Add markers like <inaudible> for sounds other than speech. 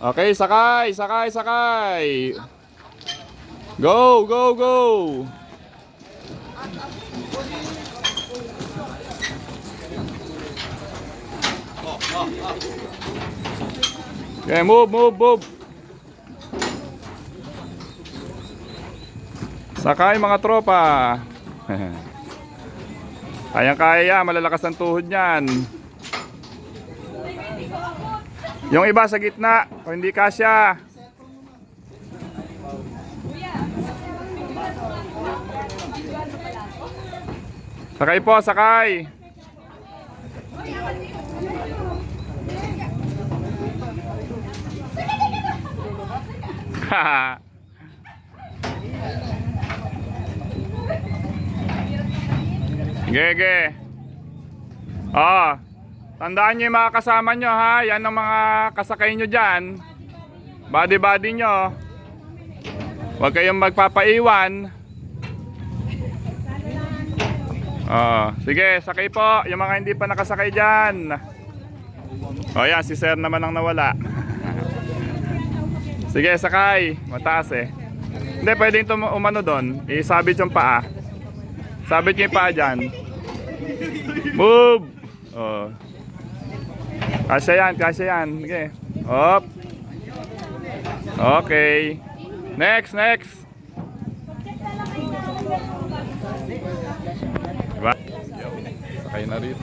Okay, sakay, sakay, sakay. Go, go, go. Okay, move, move, move. Sakay mga tropa. <laughs> Kayang-kaya yan, malalakas ang tuhod niyan. Yung iba sa gitna, kung hindi kasya. Sakay po, sakay. <laughs> Gege. Oh, tandaan nyo yung mga kasama nyo ha. Yan ang mga kasakay nyo dyan. Body-body nyo. Huwag kayong magpapaiwan. Oh, sige, sakay po. Yung mga hindi pa nakasakay dyan. Oh, yan, si sir naman ang nawala. <laughs> sige, sakay. Mataas eh. Hindi, pwedeng tum- umano doon. Isabit yung paa. Sabit yung paa dyan. Move! Oh. Kasya yan, kasya yan. Sige. Up. Okay. Next, next. Diba? Sakay na rito.